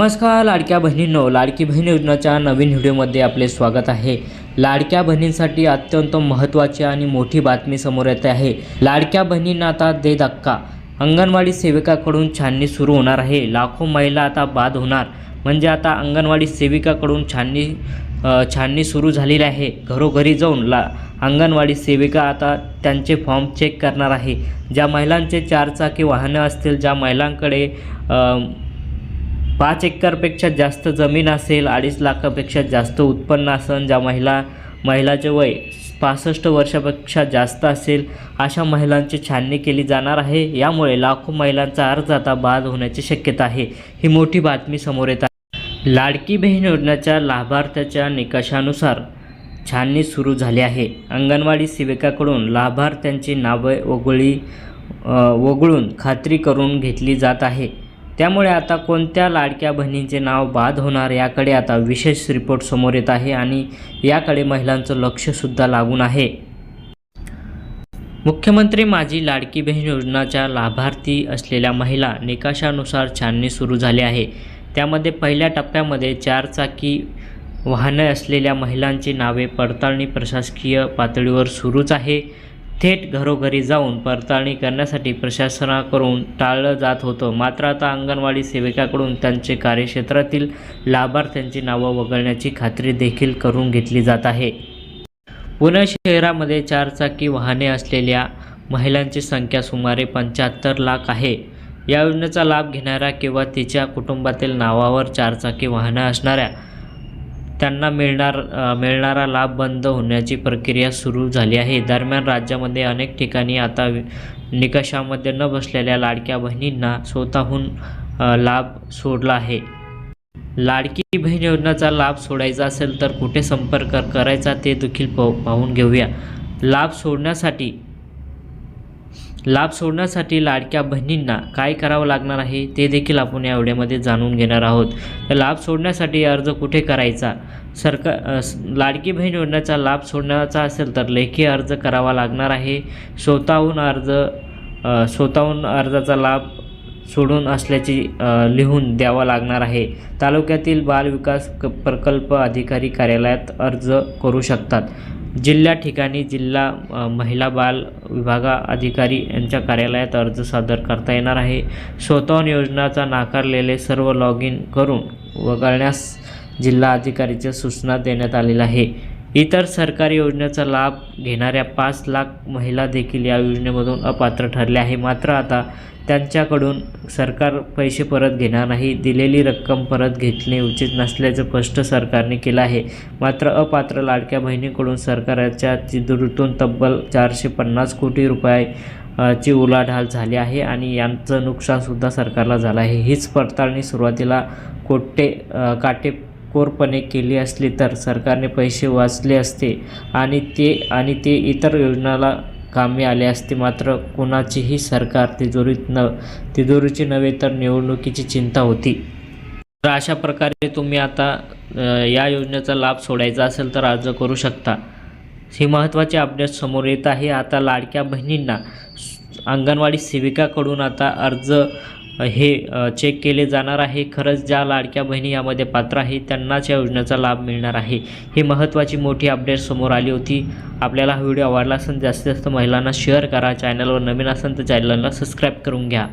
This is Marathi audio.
नमस्कार लाडक्या बहिणींनो लाडकी बहीण योजनाच्या नवीन व्हिडिओमध्ये आपले स्वागत आहे. लाडक्या बहिणींसाठी अत्यंत महत्त्वाची आणि मोठी बातमी समोर येते आहे. लाडक्या बहिणींना आता दे धक्का. अंगणवाडी सेविकाकडून छाननी सुरू होणार आहे. लाखो महिला आता बाद होणार. म्हणजे आता अंगणवाडी सेविकाकडून छाननी छाननी सुरू झालेली आहे. घरोघरी जाऊन ला अंगणवाडी सेविका आता त्यांचे फॉर्म चेक करणार आहे. ज्या महिलांचे चारचाकी वाहनं असतील ज्या महिलांकडे पाच एकरपेक्षा जास्त जमीन असेल अडीच लाखापेक्षा जास्त उत्पन्न असेल ज्या महिला महिलाचे वय पासष्ट वर्षापेक्षा जास्त असेल अशा महिलांची छाननी केली जाणार आहे. यामुळे लाखो महिलांचा अर्ज आता बाद होण्याची शक्यता आहे. ही मोठी बातमी समोर येत आहे. लाडकी बहीण योजनेच्या लाभार्थ्याच्या निकषानुसार छाननी सुरू झाली आहे. अंगणवाडी सेविकाकडून लाभार्थ्यांची नावे वगळी वगळून खात्री करून घेतली जात आहे. त्यामुळे आता कोणत्या लाडक्या बहिणींचे नाव बाद होणार याकडे आता विशेष रिपोर्ट समोर येत आहे आणि याकडे महिलांचं लक्षसुद्धा लागून आहे. मुख्यमंत्री माझी लाडकी बहीण योजनाच्या लाभार्थी असलेल्या महिला निकाषानुसार छाननी सुरू झाली आहे. त्यामध्ये पहिल्या टप्प्यामध्ये चारचाकी वाहने असलेल्या महिलांची नावे पडताळणी प्रशासकीय पातळीवर सुरूच आहे. थेट घरोघरी जाऊन पडताळणी करण्यासाठी प्रशासनाकडून टाळलं जात होतं. मात्र आता अंगणवाडी सेविकाकडून त्यांचे कार्यक्षेत्रातील लाभार्थ्यांची नावं वगळण्याची खात्री देखील करून घेतली जात आहे. पुणे शहरामध्ये चारचाकी वाहने असलेल्या महिलांची संख्या सुमारे पंच्याहत्तर लाख आहे. या योजनेचा लाभ घेणाऱ्या किंवा तिच्या कुटुंबातील नावावर चारचाकी वाहनं असणाऱ्या त्यांना मिळणार मिळणारा लाभ बंद होण्याची प्रक्रिया सुरू झाली आहे. दरम्यान राज्यामध्ये अनेक ठिकाणी आता निकषामध्ये न बसलेल्या लाडक्या बहिणींना स्वतःहून लाभ सोडला आहे. लाडकी बहीण योजनेचा लाभ सोडायचा असेल तर कुठे संपर्क करायचा ते देखील पाहून घेऊया. लाभ सोडण्यासाठी लाभ सोडण्यासाठी लाडक्या बहिणींना काय करावं लागणार आहे ते देखील आपण या व्हिडिओमध्ये जाणून घेणार आहोत. तर लाभ सोडण्यासाठी अर्ज कुठे करायचा? सरकार लाडकी बहीण योजनेचा लाभ सोडण्याचा असेल तर लेखी अर्ज करावा लागणार आहे. स्वतःहून अर्ज स्वतःहून अर्जाचा लाभ सोडून असल्याची लिहून द्यावा लागणार आहे. तालुक्यातील बाल विकास क- प्रकल्प अधिकारी कार्यालयात अर्ज करू शकतात. जिल्ह्या ठिकाणी जिल्हा महिला बाल विभागा अधिकारी यांच्या कार्यालयात अर्ज सादर करता येणार आहे. स्वतःहून योजनाचा नाकारलेले सर्व लॉग इन करून वगळण्यास जिल्हा अधिकारीच्या सूचना देण्यात आलेल्या आहे इतर सरकारी योजनेचा लाभ घेणाऱ्या पाच लाख महिला देखील या योजनेमधून अपात्र ठरल्या आहे. मात्र आता त्यांच्याकडून सरकार पैसे परत घेणार नाही. दिलेली रक्कम परत घेतणे उचित नसल्याचं स्पष्ट सरकारने केलं आहे. मात्र अपात्र लाडक्या बहिणीकडून सरकारच्या तिजोरीतून तब्बल चारशे पन्नास कोटी रुपये ची उलाढाल झाली आहे आणि यांचं नुकसानसुद्धा सरकारला झालं आहे. हीच पडताळणी सुरुवातीला कोट्टे काटे काटेकोरपणे केली असली तर सरकारने पैसे वाचले असते आणि ते आणि ते इतर योजनाला कामी आले असते. मात्र कोणाचीही सरकार तिजोरीत न तिजोरीची नव्हे तर निवडणुकीची चिंता होती. तर अशा प्रकारे तुम्ही आता या योजनेचा लाभ सोडायचा असेल तर अर्ज करू शकता. ही महत्त्वाची अपडेट समोर येत आहे. आता लाडक्या बहिणींना अंगणवाडी सेविकाकडून आता अर्ज हे चेक केले जाणार आहे. खरंच ज्या लाडक्या बहिणी यामध्ये पात्र आहे त्यांनाच या योजनेचा लाभ मिळणार आहे. ही महत्त्वाची मोठी अपडेट समोर आली होती. आपल्याला हा व्हिडिओ आवडला असेल जास्तीत जास्त महिलांना शेअर करा. चॅनलवर नवीन असेल तर चॅनलला सबस्क्राईब करून घ्या.